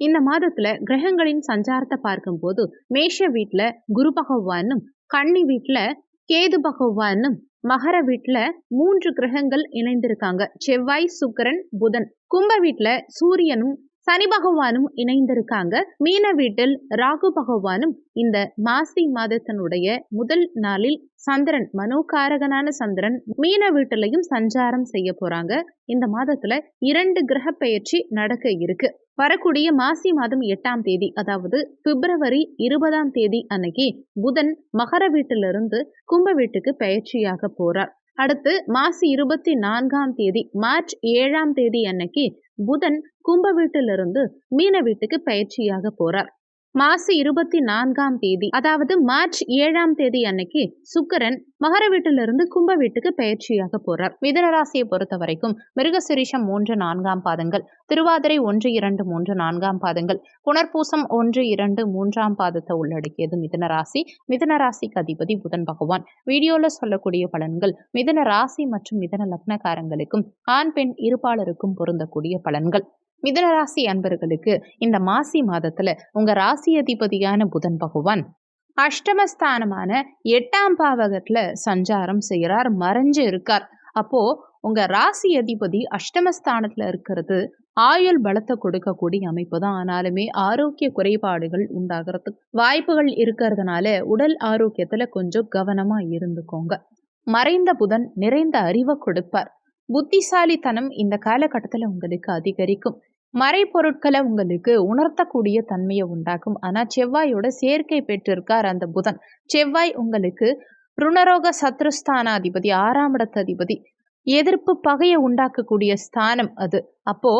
இந்த மாதத்துல கிரகங்களின் சஞ்சாரத்தை பார்க்கும்போது மேஷ வீட்டுல குரு பகவானும் கன்னி வீட்டுல கேது பகவானும் மகர வீட்டுல மூன்று கிரகங்கள் இணைந்திருக்காங்க. செவ்வாய் சுக்கிரன் புதன். கும்ப வீட்டுல சூரியனும் சனி பகவானும் இணைந்திருக்காங்க. மீன வீட்டில் ராகு பகவானும் இந்த மாசி மாதத்தினுடைய முதல் நாளில் சந்திரன் மனோகாரகனான சந்திரன் மீன வீட்டிலையும் சஞ்சாரம் செய்ய போறாங்க. இந்த மாதத்துல இரண்டு கிரக பயிற்சி நடக்க இருக்கு. வரக்கூடிய மாசி மாதம் எட்டாம் தேதி அதாவது பிப்ரவரி இருபதாம் தேதி அன்னைக்கு புதன் மகர வீட்டிலிருந்து கும்ப வீட்டுக்கு பயிற்சியாக போறார். அடுத்து மாசி இருபத்தி நான்காம் தேதி மார்ச் ஏழாம் தேதி அன்னைக்கு புதன் கும்ப வீட்டிலிருந்து மீன வீட்டுக்கு பயிற்சியாக போறார். மாசி இருபத்தி நான்காம் தேதி அதாவது மார்ச் ஏழாம் தேதி அன்னைக்கு சுக்கரன் மகர வீட்டிலிருந்து கும்ப வீட்டுக்கு பயிற்சியாக போறார். மிதனராசியை பொறுத்த வரைக்கும் மிருகசிரிஷம் மூன்று நான்காம் பாதங்கள் திருவாதிரை ஒன்று இரண்டு மூன்று நான்காம் பாதங்கள் புனர்பூசம் ஒன்று இரண்டு மூன்றாம் பாதத்தை உள்ளடக்கியது மிதனராசி மிதனராசிக்கு அதிபதி புதன் பகவான். வீடியோல சொல்லக்கூடிய பலன்கள் மிதன ராசி மற்றும் மிதன லக்னக்காரங்களுக்கும் ஆண் பெண் இருப்பாளருக்கும் பொருந்தக்கூடிய பலன்கள். மிதனராசி அன்பர்களுக்கு இந்த மாசி மாதத்துல உங்க ராசி அதிபதியான புதன் பகவான் அஷ்டமஸ்தானமான எட்டாம் பாவகத்துல சஞ்சாரம் செய்கிறார் மறைஞ்சு இருக்கார். அப்போ உங்க ராசி அதிபதி அஷ்டமஸ்தானத்துல இருக்கிறது ஆயுள் பலத்தை கொடுக்கக்கூடிய அமைப்பு தான். ஆனாலுமே ஆரோக்கிய குறைபாடுகள் உண்டாகிறதுக்கு வாய்ப்புகள் இருக்கிறதுனால உடல் ஆரோக்கியத்துல கொஞ்சம் கவனமா இருந்துக்கோங்க. மறைந்த புதன் நிறைந்த அறிவை கொடுப்பார். புத்திசாலித்தனம் இந்த காலகட்டத்தில் உங்களுக்கு அதிகரிக்கும். மறைப்பொருட்களை உங்களுக்கு உணர்த்தக்கூடிய தன்மையை உண்டாக்கும். ஆனால் செவ்வாயோட சேர்க்கை பெற்றிருக்கார் அந்த புதன். செவ்வாய் உங்களுக்கு ருணரோக சத்ருஸ்தானாதிபதி ஆறாம் இடத்ததிபதி. எதிர்ப்பு பகையை உண்டாக்கக்கூடிய ஸ்தானம் அது. அப்போ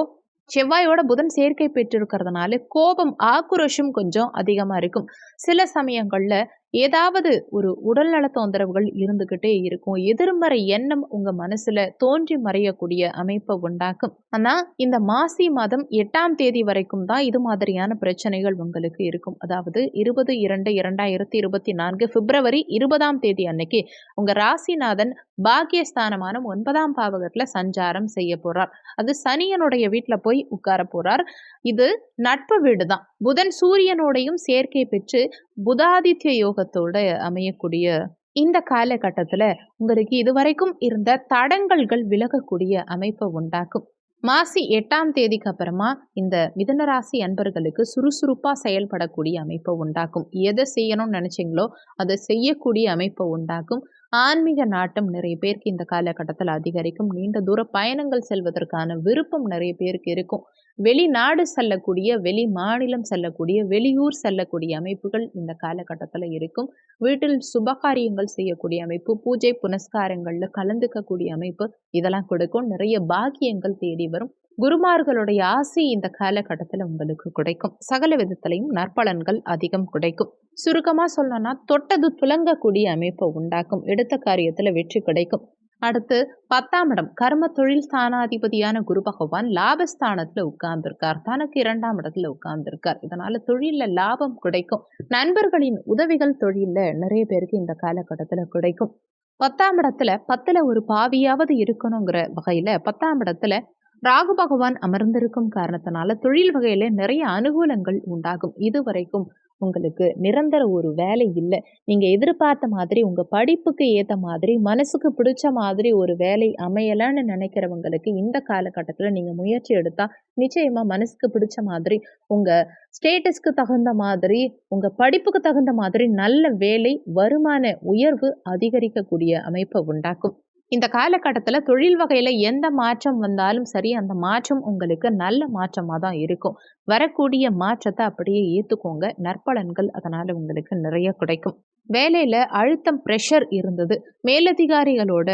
செவ்வாயோட புதன் சேர்க்கை பெற்றிருக்கிறதுனால கோபம் ஆக்ரோஷம் கொஞ்சம் அதிகமாக இருக்கும். சில சமயங்களில் ஏதாவது ஒரு உடல்நல தொந்தரவுகள் இருந்துக்கிட்டே இருக்கும். எதிர்மறை எண்ணம் உங்க மனசுல தோன்றி மறையக்கூடிய அமைப்பை உண்டாக்கும். ஆனா இந்த மாசி மாதம் எட்டாம் தேதி வரைக்கும் தான் இது மாதிரியான பிரச்சனைகள் உங்களுக்கு இருக்கும். அதாவது இருபது இரண்டு இரண்டாயிரத்தி இருபத்தி நான்கு பிப்ரவரி இருபதாம் தேதி அன்னைக்கு உங்க ராசிநாதன் பாக்கியஸ்தானமான ஒன்பதாம் பாவகத்துல சஞ்சாரம் செய்ய போறார். அது சனியனுடைய வீட்டுல போய் உட்கார போறார். இது நட்பு வீடு தான் புதன் சூரியனோடையும் சேர்க்கை பெற்று புதாதித்ய யோகத்தோட அமையக்கூடிய இந்த காலகட்டத்துல உங்களுக்கு இதுவரைக்கும் இருந்த தடங்கல்கள் விலகக்கூடிய அமைப்பை உண்டாக்கும். மாசி எட்டாம் தேதிக்கு அப்புறமா இந்த மிதனராசி அன்பர்களுக்கு சுறுசுறுப்பாக செயல்படக்கூடிய அமைப்பை உண்டாக்கும். எதை செய்யணும்னு நினச்சிங்களோ அதை செய்யக்கூடிய அமைப்பை உண்டாக்கும். ஆன்மீக நாட்டம் நிறைய பேருக்கு இந்த காலகட்டத்தில் அதிகரிக்கும். நீண்ட தூர பயணங்கள் செல்வதற்கான விருப்பம் நிறைய பேருக்கு இருக்கும். வெளிநாடு செல்லக்கூடிய வெளி மாநிலம் செல்லக்கூடிய வெளியூர் செல்லக்கூடிய அமைப்புகள் இந்த காலகட்டத்தில் இருக்கும். வீட்டில் சுபகாரியங்கள் செய்யக்கூடிய அமைப்பு பூஜை புனஸ்காரங்களில் கலந்துக்கக்கூடிய அமைப்பு இதெல்லாம் கொடுக்கும். நிறைய பாக்கியங்கள் தேடி வரும். குருமார்களுடைய ஆசை இந்த காலகட்டத்தில் உங்களுக்கு கிடைக்கும். சகல விதத்திலையும் நற்பலன்கள் அதிகம் கிடைக்கும். சுருக்கமாக சொல்லணும்னா தொட்டது துலங்கக்கூடிய அமைப்பை உண்டாக்கும். எடுத்த காரியத்தில் வெற்றி கிடைக்கும். அடுத்து பத்தாம் இடம் கர்ம தொழில் ஸ்தானாதிபதியான குரு பகவான் லாபஸ்தானத்துல உட்கார்ந்துருக்கார். தனக்கு இரண்டாம் இடத்துல உட்கார்ந்துருக்கார். இதனால தொழில லாபம் கிடைக்கும். நண்பர்களின் உதவிகள் தொழில நிறைய பேருக்கு இந்த காலகட்டத்துல கிடைக்கும். பத்தாம் இடத்துல பத்துல ஒரு பாவியாவது இருக்கணுங்கிற வகையில பத்தாம் இடத்துல ராகு பகவான் அமர்ந்திருக்கும் காரணத்தினால தொழில் வகையில நிறைய அனுகூலங்கள் உண்டாகும். இதுவரைக்கும் உங்களுக்கு நிரந்தர ஒரு வேலை இல்லை. நீங்கள் எதிர்பார்த்த மாதிரி உங்கள் படிப்புக்கு ஏற்ற மாதிரி மனசுக்கு பிடிச்ச மாதிரி ஒரு வேலை அமையலான்னு நினைக்கிறவங்களுக்கு இந்த காலகட்டத்தில் நீங்கள் முயற்சி எடுத்தால் நிச்சயமாக மனசுக்கு பிடிச்ச மாதிரி உங்கள் ஸ்டேட்டஸ்க்கு தகுந்த மாதிரி உங்கள் படிப்புக்கு தகுந்த மாதிரி நல்ல வேலை வருமான உயர்வு அதிகரிக்கக்கூடிய அமைப்பை உண்டாக்கும். இந்த காலகட்டத்தில் தொழில் வகையில் எந்த மாற்றம் வந்தாலும் சரி அந்த மாற்றம் உங்களுக்கு நல்ல மாற்றமாக தான் இருக்கும். வரக்கூடிய மாற்றத்தை அப்படியே ஏற்றுக்கோங்க நற்பலன்கள் அதனால் உங்களுக்கு நிறைய கிடைக்கும். வேலையில் அழுத்தம் ப்ரெஷர் இருந்தது. மேலதிகாரிகளோட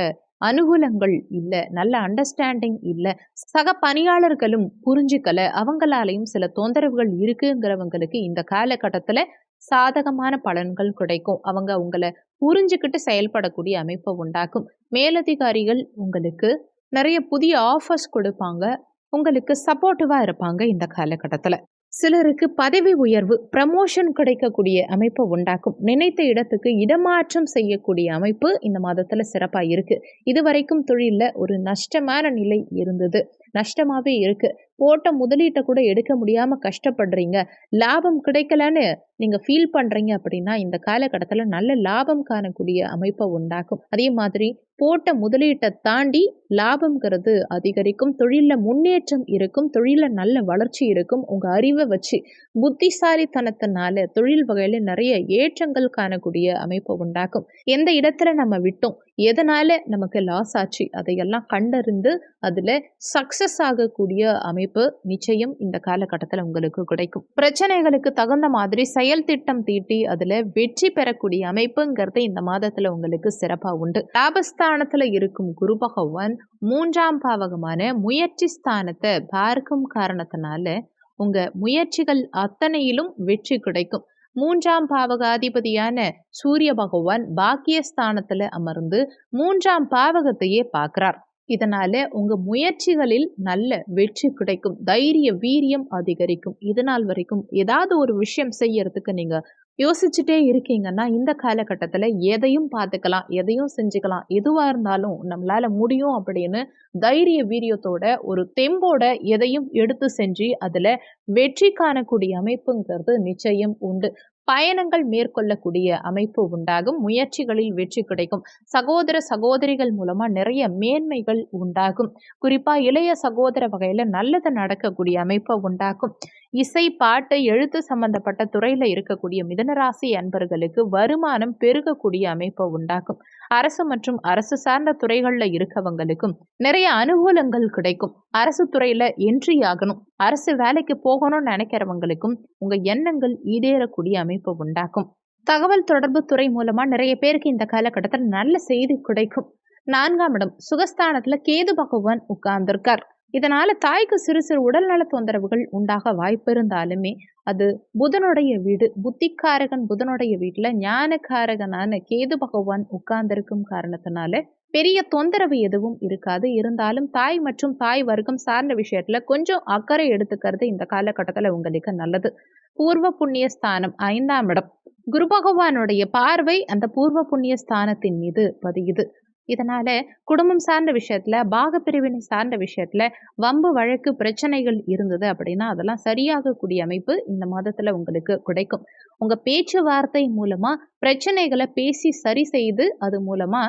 அனுகூலங்கள் இல்லை நல்ல அண்டர்ஸ்டாண்டிங் இல்லை. சக பணியாளர்களும் புரிஞ்சுக்கல. அவங்களாலையும் சில தொந்தரவுகள் இருக்குங்கிறவங்களுக்கு இந்த காலகட்டத்தில் சாதகமான பலன்கள் கிடைக்கும். அவங்க உங்களை புரிஞ்சுக்கிட்டு செயல்படக்கூடிய அமைப்பை உண்டாக்கும். மேலதிகாரிகள் உங்களுக்கு நிறைய புதிய ஆஃபர்ஸ் கொடுப்பாங்க. உங்களுக்கு சப்போர்ட்டிவாக இருப்பாங்க இந்த காலகட்டத்தில். சிலருக்கு பதவி உயர்வு ப்ரமோஷன் கிடைக்கக்கூடிய அமைப்பை உண்டாக்கும். நினைத்த இடத்துக்கு இடமாற்றம் செய்யக்கூடிய அமைப்பு இந்த மாதத்தில் சிறப்பாக இருக்குது இதுவரைக்கும் தொழிலில் ஒரு நஷ்டமான நிலை இருந்தது. நஷ்டமாகவே இருக்குது போட்ட முதலீட்டை கூட எடுக்க முடியாமல் கஷ்டப்படுறீங்க. லாபம் கிடைக்கலன்னு நீங்கள் ஃபீல் பண்ணுறீங்க அப்படின்னா இந்த காலகட்டத்தில் நல்ல லாபம் காணக்கூடிய அமைப்பை உண்டாக்கும். அதே மாதிரி போட்ட முதலீட்டை தாண்டி லாபம்ங்கிறது அதிகரிக்கும். தொழிலில் முன்னேற்றம் இருக்கும். தொழிலில் நல்ல வளர்ச்சி இருக்கும். உங்கள் அறிவை வச்சு புத்திசாலித்தனத்தினால தொழில் வகையில் நிறைய ஏற்றங்கள் காணக்கூடிய அமைப்பை உண்டாக்கும். எந்த இடத்துல நம்ம விட்டோம்? எதனால் நமக்கு லாஸ் ஆச்சு? அதையெல்லாம் கண்டறிந்து அதில் சக்ஸஸ் ஆகக்கூடிய அமைப்பு நிச்சயம் இந்த காலகட்டத்தில் உங்களுக்கு கிடைக்கும். பிரச்சனைகளுக்கு தகுந்த மாதிரி செயல் திட்டம் தீட்டி அதில் வெற்றி பெறக்கூடிய அமைப்புங்கிறது இந்த மாதத்தில் உங்களுக்கு சிறப்பாக உண்டு. லாபஸ்தானத்தில் இருக்கும் குரு பகவான் மூன்றாம் பாவகமான முயற்சி ஸ்தானத்தை பார்க்கும் காரணத்தினால உங்கள் முயற்சிகள் அத்தனையிலும் வெற்றி கிடைக்கும். மூன்றாம் பாவகாதிபதியான சூரிய பகவான் பாக்கியஸ்தானத்துல அமர்ந்து மூன்றாம் பாவகத்தையே பார்க்கிறார். இதனால உங்க முயற்சிகளில் நல்ல வெற்றி கிடைக்கும். தைரிய வீரியம் அதிகரிக்கும். இதனால் வரைக்கும் ஏதாவது ஒரு விஷயம் செய்யறதுக்கு நீங்க யோசிச்சுட்டே இருக்கீங்கன்னா இந்த காலகட்டத்தில் எதையும் பார்த்துக்கலாம் எதையும் செஞ்சுக்கலாம் எதுவாக இருந்தாலும் நம்மளால முடியும் அப்படின்னு தைரிய வீரியத்தோட ஒரு தெம்போட எதையும் எடுத்து செஞ்சு அதில் வெற்றி காணக்கூடிய அமைப்புங்கிறது நிச்சயம் உண்டு. பயணங்கள் மேற்கொள்ளக்கூடிய அமைப்பு உண்டாகும் முயற்சிகளில் வெற்றி கிடைக்கும். சகோதர சகோதரிகள் மூலமா நிறைய மேன்மைகள் உண்டாகும். குறிப்பா இளைய சகோதர வகையில நல்லது நடக்கக்கூடிய அமைப்பை உண்டாக்கும். இசை பாட்டு எழுத்து சம்பந்தப்பட்ட துறையில இருக்கக்கூடிய மிதனராசி அன்பர்களுக்கு வருமானம் பெருகக்கூடிய அமைப்பை உண்டாக்கும். அரசு மற்றும் அரசு சார்ந்த துறைகளில் இருக்கவங்களுக்கும் நிறைய அனுகூலங்கள் கிடைக்கும். அரசு துறையில என்ட்ரி ஆகணும். அரசு வேலைக்கு போகணும்னு நினைக்கிறவங்களுக்கும் உங்க எண்ணங்கள் ஈடேறக்கூடிய அமைப்பு உண்டாக்கும். தகவல் தொடர்பு துறை மூலமா நிறைய பேருக்கு இந்த காலகட்டத்தில் நல்ல செய்தி கிடைக்கும். நான்காம் இடம் சுகஸ்தானத்தில் கேது பகவான் உட்கார்ந்திருக்கார். இதனால் தாய்க்கு சிறு சிறு உடல்நல தொந்தரவுகள் உண்டாக வாய்ப்பு இருந்தாலுமே அது புதனுடைய வீடு புத்திக்காரகன் புதனுடைய வீட்டில் ஞானக்காரகனான கேது பகவான் உட்கார்ந்திருக்கும் காரணத்தினால பெரிய தொந்தரவு எதுவும் இருக்காது. இருந்தாலும் தாய் மற்றும் தாய் வர்க்கம் சார்ந்த விஷயத்துல கொஞ்சம் அக்கறை எடுத்துக்கிறது இந்த காலகட்டத்தில் உங்களுக்கு நல்லது. பூர்வ புண்ணிய ஸ்தானம் ஐந்தாம் இடம். குரு பகவானுடைய பார்வை அந்த பூர்வ புண்ணிய ஸ்தானத்தின் மீது பதியுது. இதனால குடும்பம் சார்ந்த விஷயத்துல பாகப்பிரிவினை சார்ந்த விஷயத்துல வம்பு வழக்கு பிரச்சனைகள் இருந்தது அப்படின்னா அதெல்லாம் சரியாகக்கூடிய அமைப்பு இந்த மாதத்துல உங்களுக்கு கிடைக்கும். உங்க பேச்சுவார்த்தை மூலமா பிரச்சனைகளை பேசி சரி செய்து அது மூலமா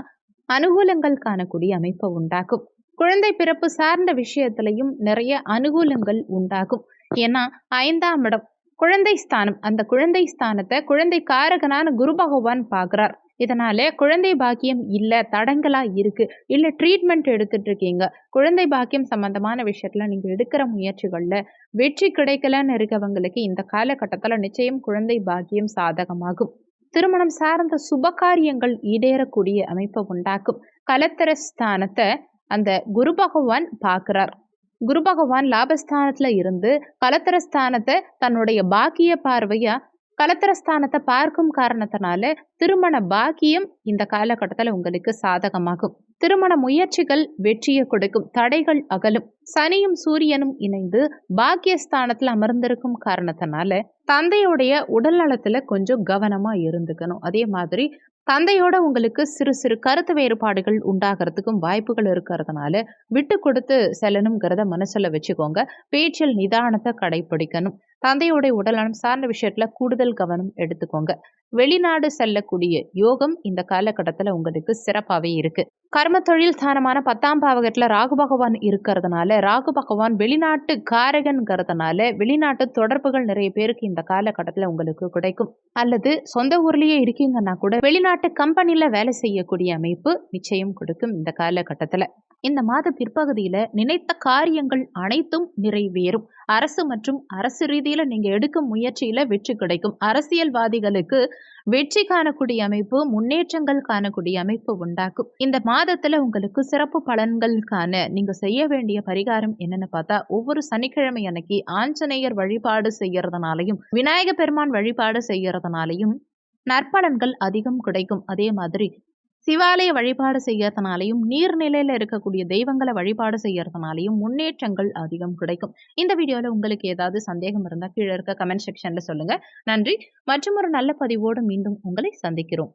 அனுகூலங்கள் காணக்கூடிய அமைப்பை உண்டாக்கும். குழந்தை பிறப்பு சார்ந்த விஷயத்திலையும் நிறைய அனுகூலங்கள் உண்டாகும். ஏன்னா ஐந்தாம் இடம் குழந்தை ஸ்தானம் அந்த குழந்தை ஸ்தானத்தை குழந்தை காரகனான குரு பகவான் பார்க்குறார். இதனால குழந்தை பாக்கியம் இல்லை தடங்களா இருக்கு. இல்லை ட்ரீட்மெண்ட் எடுத்துட்டு இருக்கீங்க. குழந்தை பாக்கியம் சம்பந்தமான விஷயத்துல நீங்க எடுக்கிற முயற்சிகள்ல வெற்றி கிடைக்கலன்னு இருக்கவங்களுக்கு இந்த காலகட்டத்தில் நிச்சயம் குழந்தை பாக்கியம் சாதகமாகும். திருமணம் சார்ந்த சுபகாரியங்கள் ஈடேறக்கூடிய அமைப்பை உண்டாக்கும். கலத்தர ஸ்தானத்தை அந்த குரு பகவான் பார்க்கிறார். குரு பகவான் லாபஸ்தானத்துல இருந்து கலத்தரஸ்தானத்தை தன்னுடைய பாக்கிய பார்வையா கலத்திரஸ்தானத்தை பார்க்கும் காரணத்தினால திருமண பாக்கியம் இந்த காலகட்டத்தில் உங்களுக்கு சாதகமாகும். திருமண முயற்சிகள் வெற்றியை கொடுக்கும் தடைகள் அகலும். சனியும் சூரியனும் இணைந்து பாக்கியஸ்தானத்தில் அமர்ந்திருக்கும் காரணத்தினால தந்தையுடைய உடல் நலத்துல கொஞ்சம் கவனமா இருந்துக்கணும். அதே மாதிரி தந்தையோட உங்களுக்கு சிறு சிறு கருத்து வேறுபாடுகள் உண்டாகிறதுக்கும் வாய்ப்புகள் இருக்கிறதுனால விட்டு கொடுத்து செல்லணுங்கிறத மனசில் வச்சுக்கோங்க. பேச்சில் நிதானத்தை கடைபிடிக்கணும் தந்தையோட உடல்நலம் சார்ந்த விஷயத்துல கூடுதல் கவனம் எடுத்துக்கோங்க. வெளிநாடு செல்லக்கூடிய யோகம் இந்த காலகட்டத்தில் உங்களுக்கு சிறப்பாகவே இருக்குது கர்ம தொழில் ஸ்தானமான பத்தாம் பாவகத்தில் ராகு பகவான் இருக்கிறதுனால ராகு பகவான் வெளிநாட்டு காரகன்கிறதுனால வெளிநாட்டு தொடர்புகள் நிறைய பேருக்கு இந்த காலகட்டத்தில் உங்களுக்கு கிடைக்கும். அல்லது சொந்த ஊர்லேயே இருக்கீங்கன்னா கூட வெளிநாட்டு கம்பெனியில் வேலை செய்யக்கூடிய அமைப்பு நிச்சயம் கொடுக்கும் இந்த காலகட்டத்தில். இந்த மாத பிற்பகுதியில் நினைத்த காரியங்கள் அனைத்தும் நிறைவேறும். அரசு மற்றும் அரசு ரீதியில் நீங்கள் எடுக்கும் முயற்சியில் வெற்றி கிடைக்கும். அரசியல்வாதிகளுக்கு வெற்றி காணக்கூடிய அமைப்பு முன்னேற்றங்கள் காணக்கூடிய அமைப்பு உண்டாக்கும். இந்த மாதத்துல உங்களுக்கு சிறப்பு பலன்களுக்கான நீங்க செய்ய வேண்டிய பரிகாரம் என்னன்னு பார்த்தா ஒவ்வொரு சனிக்கிழமை அன்னைக்கு ஆஞ்சநேயர் வழிபாடு செய்யறதுனாலையும் விநாயக பெருமான் வழிபாடு செய்யறதுனாலையும் நற்பலன்கள் அதிகம் கிடைக்கும். அதே மாதிரி சிவாலய வழிபாடு செய்யறதுனாலையும் நீர்நிலையில இருக்கக்கூடிய தெய்வங்களை வழிபாடு செய்யறதுனாலையும் முன்னேற்றங்கள் அதிகம் கிடைக்கும். இந்த வீடியோல உங்களுக்கு ஏதாவது சந்தேகம் இருந்தால் கீழே இருக்க கமெண்ட் செக்ஷன்ல சொல்லுங்க. நன்றி. மற்றும் ஒரு நல்ல பதிவோடு மீண்டும் உங்களை சந்திக்கிறோம்.